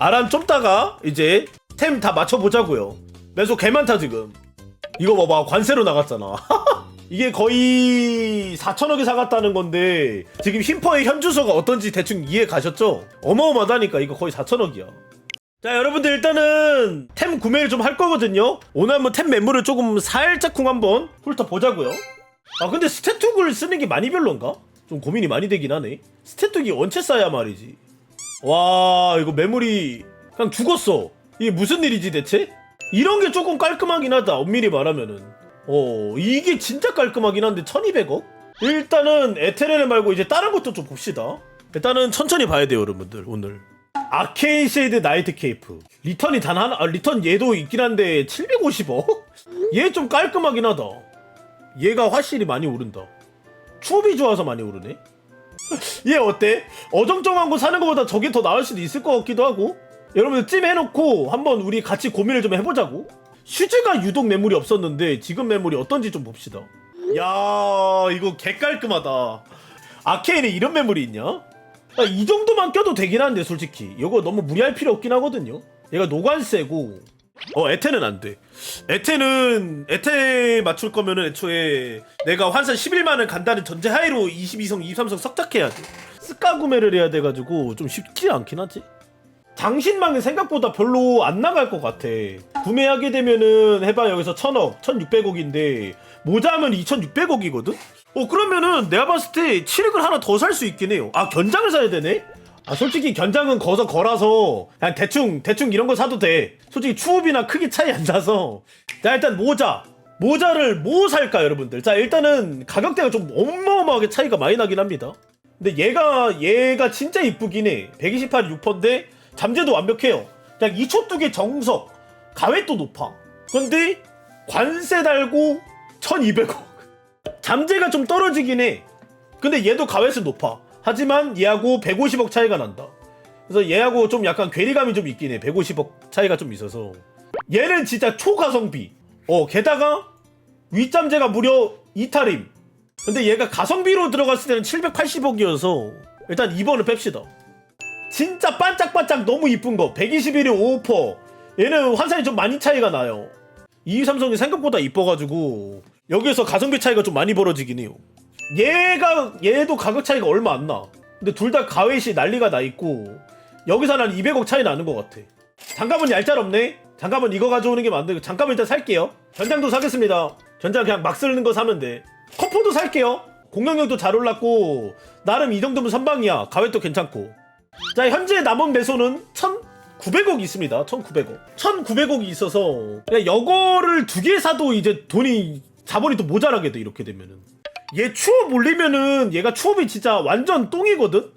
아란 좀 따가 이제 템 다 맞춰보자고요. 매소 개 많다 지금. 이거 봐봐 관세로 나갔잖아. 이게 거의 4천억에 사갔다는 건데 지금 흰퍼의 현주소가 어떤지 대충 이해 가셨죠? 어마어마하다니까. 이거 거의 4천억이야. 자 여러분들 일단은 템 구매를 좀 할 거거든요. 오늘 한번 템 매물을 조금 살짝쿵 한번 훑어보자고요. 아 근데 스태툭을 쓰는 게 많이 별론가? 좀 고민이 많이 되긴 하네. 스태툭이 원체 쌓야 말이지 와 이거 매물이 그냥 죽었어. 이게 무슨 일이지 대체? 이런 게 조금 깔끔하긴 하다 엄밀히 말하면은. 어 이게 진짜 깔끔하긴 한데 1200억? 일단은 에테레를 말고 이제 다른 것도 좀 봅시다. 일단은 천천히 봐야 돼요 여러분들 오늘. 아케인 쉐이드 나이트 케이프. 리턴이 단 하나 아, 리턴 얘도 있긴 한데 750억? 얘 좀 깔끔하긴 하다. 얘가 확실히 많이 오른다. 추업이 좋아서 많이 오르네 얘 어때? 어정쩡한 거 사는 것보다 저게 더 나을 수도 있을 것 같기도 하고. 여러분들 찜 해놓고 한번 우리 같이 고민을 좀 해보자고. 슈즈가 유독 매물이 없었는데 지금 매물이 어떤지 좀 봅시다. 야 이거 개 깔끔하다. 아케인에 이런 매물이 있냐? 아, 이 정도만 껴도 되긴 한데 솔직히. 이거 너무 무리할 필요 없긴 하거든요. 얘가 노관세고 어 에테는 안 돼. 에테는 에테 맞출 거면은 애초에 내가 환산 11만을 간다는 전제 하에로 22성 23성 석탁해야 돼. 스카 구매를 해야 돼가지고 좀 쉽지 않긴 하지? 장신망이 생각보다 별로 안 나갈 것 같아. 구매하게 되면은 해봐 여기서 1000억 1600억인데 모자면 2600억이거든? 어 그러면은 내가 봤을 때 7억을 하나 더 살 수 있긴 해요. 아 견장을 사야 되네 아 솔직히 견장은 거서 걸어서 그냥 대충 대충 이런 거 사도 돼. 솔직히 추업이나 크기 차이 안 나서. 자 일단 모자. 모자를 뭐 살까 여러분들? 자 일단은 가격대가 좀 어마어마하게 차이가 많이 나긴 합니다. 근데 얘가 얘가 진짜 이쁘긴 해. 128이 6%인데 잠재도 완벽해요. 그냥 이초뚝의 정석. 가외도 높아. 근데 관세 달고 1200억. 잠재가 좀 떨어지긴 해. 근데 얘도 가외수 높아 하지만 얘하고 150억 차이가 난다. 그래서 얘하고 좀 약간 괴리감이 좀 있긴 해. 150억 차이가 좀 있어서. 얘는 진짜 초가성비. 어 게다가 윗잠재가 무려 이탈임 근데 얘가 가성비로 들어갔을 때는 780억이어서 일단 2번을 뺍시다. 진짜 반짝반짝 너무 이쁜 거. 121이 5% 얘는 환산이 좀 많이 차이가 나요. 이 삼성이 생각보다 이뻐가지고 여기서 가성비 차이가 좀 많이 벌어지긴 해요 얘가 얘도 가격 차이가 얼마 안 나. 근데 둘 다 가웨시 난리가 나 있고 여기서 난 200억 차이 나는 것 같아. 잠깐만 얄짤없네. 잠깐만 이거 가져오는 게 맞는데 잠깐만 일단 살게요. 전장도 사겠습니다. 전장 그냥 막 쓰는 거 사면 돼. 커프도 살게요. 공격력도 잘 올랐고 나름 이 정도면 선방이야. 가외도 괜찮고. 자 현재 남은 매소는 1,900억 있습니다. 1,900억. 1,900억이 있어서 그냥 여거를 두 개 사도 이제 돈이 자본이 또 모자라게 돼 이렇게 되면은. 얘 추업 올리면은 얘가 추업이 진짜 완전 똥이거든?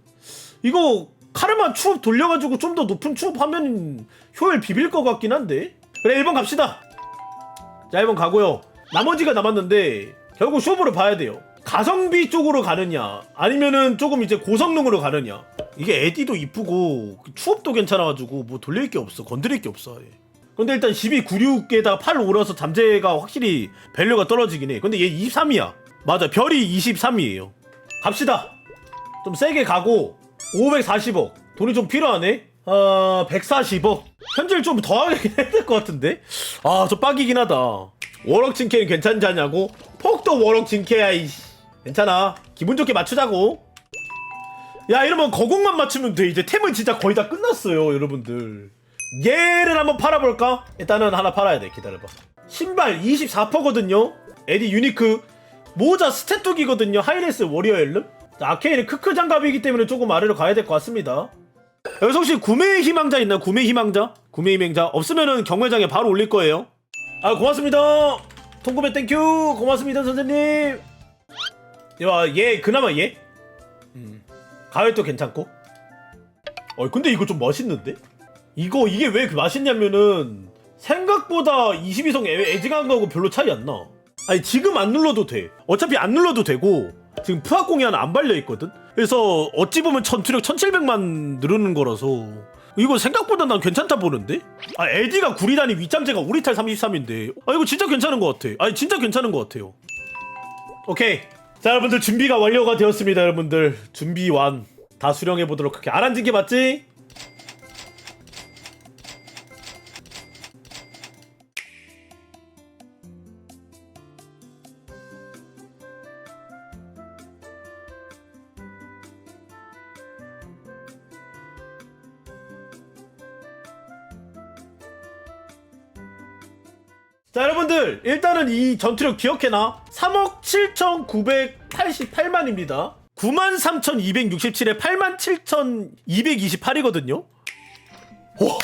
이거 카르마 추업 돌려가지고 좀 더 높은 추업 하면 효율 비빌 것 같긴 한데? 그래 1번 갑시다. 자 1번 가고요. 나머지가 남았는데 결국 쇼부를 봐야 돼요. 가성비 쪽으로 가느냐 아니면은 조금 이제 고성능으로 가느냐. 이게 에디도 이쁘고 추업도 괜찮아가지고 뭐 돌릴 게 없어 건드릴 게 없어 아예. 근데 일단 12, 96에다가 8 올라서 잠재가 확실히 밸류가 떨어지긴 해. 근데 얘 23이야 맞아 별이 23이에요. 갑시다. 좀 세게 가고 540억. 돈이 좀 필요하네? 어 140억. 현질 좀 더하게 해야 될 것 같은데? 아 저 빡이긴 하다. 워럭 진케는 괜찮지 않냐고? 폭도 워럭 진케야 이씨. 괜찮아. 기분 좋게 맞추자고. 야 이러면 거공만 맞추면 돼. 이제 템은 진짜 거의 다 끝났어요 여러분들. 얘를 한번 팔아볼까? 일단은 하나 팔아야 돼. 기다려봐. 신발 24%거든요? 에디 유니크 모자 스태뚝이거든요. 하이레스 워리어 엘름 자, 아케인은 크크 장갑이기 때문에 조금 아래로 가야 될 것 같습니다. 여기서 혹시 구매 희망자 있나? 구매 희망자? 구매 희망자 없으면은 경매장에 바로 올릴 거예요. 아 고맙습니다. 통구매 땡큐. 고맙습니다 선생님. 야 얘 그나마 얘? 음. 가을도 괜찮고? 어 근데 이거 좀 멋있는데? 이거 이게 왜그 맛있냐면은 생각보다 22성 애- 애징한 거하고 별로 차이 안 나. 아니 지금 안 눌러도 돼. 어차피 안 눌러도 되고 지금 푸학공이 하나 안 발려 있거든. 그래서 어찌 보면 전투력 1700만 누르는 거라서 이거 생각보다 난 괜찮다 보는데? 아 에디가 구리다니 윗잠재가 오리탈 33인데 아 이거 진짜 괜찮은 것 같아. 아니 진짜 괜찮은 것 같아요. 오케이. 자 여러분들 준비가 완료가 되었습니다 여러분들 준비 완. 다 수령해 보도록 할게. 안 앉은 게 맞지? 자 여러분들 일단은 이 전투력 기억해놔. 3억 7,988만입니다. 93,267에 87,228이거든요. 5억!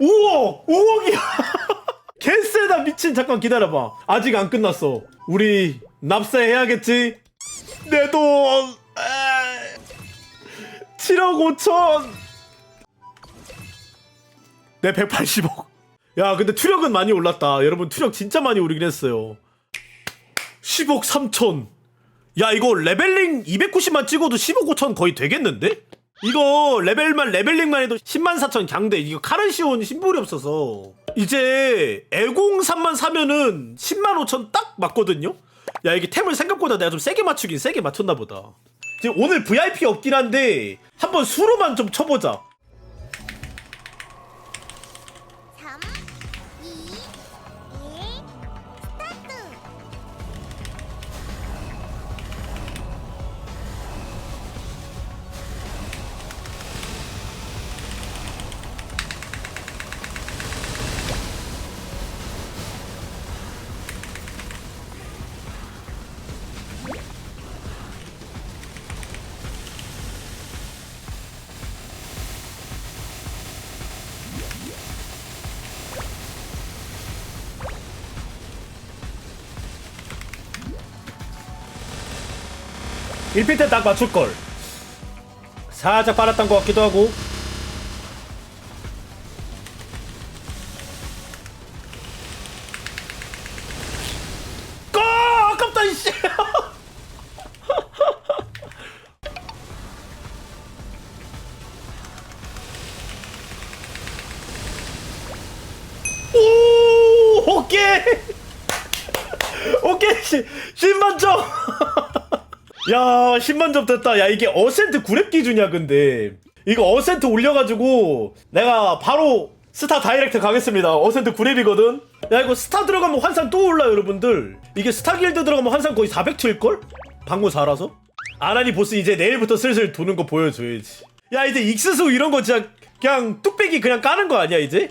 5억! 5억이야! 개쎄다 미친. 잠깐 기다려봐. 아직 안 끝났어. 우리 납세해야겠지? 내돈! 7억 5천! 내 180억 야 근데 투력은 많이 올랐다. 여러분 투력 진짜 많이 오르긴 했어요. 10억 3천. 야 이거 레벨링 290만 찍어도 10억 5천 거의 되겠는데? 이거 레벨만 레벨링만 해도 10만 4천 강대. 이거 카르시온 심볼이 없어서. 이제 애공 3만 사면은 10만 5천 딱 맞거든요? 야 이게 템을 생각보다 내가 좀 세게 맞추긴 세게 맞췄나 보다. 지금 오늘 VIP 없긴 한데 한번 수로만 좀 쳐보자 1필 때 딱 맞출걸. 살짝 빨았던 것 같기도 하고. 꺼! 아깝다 이씨. 오 오케이. 오케이 10만점. 야 10만 점 됐다. 야 이게 어센트 9렙 기준이야 근데. 이거 어센트 올려가지고 내가 바로 스타 다이렉트 가겠습니다. 어센트 9렙이거든. 야 이거 스타 들어가면 환산 또 올라 여러분들. 이게 스타 길드 들어가면 환산 거의 400튈걸? 방구 4라서? 아나니 보스 이제 내일부터 슬슬 도는 거 보여줘야지. 야 이제 익스수 이런 거 진짜 그냥 뚝배기 그냥 까는 거 아니야 이제?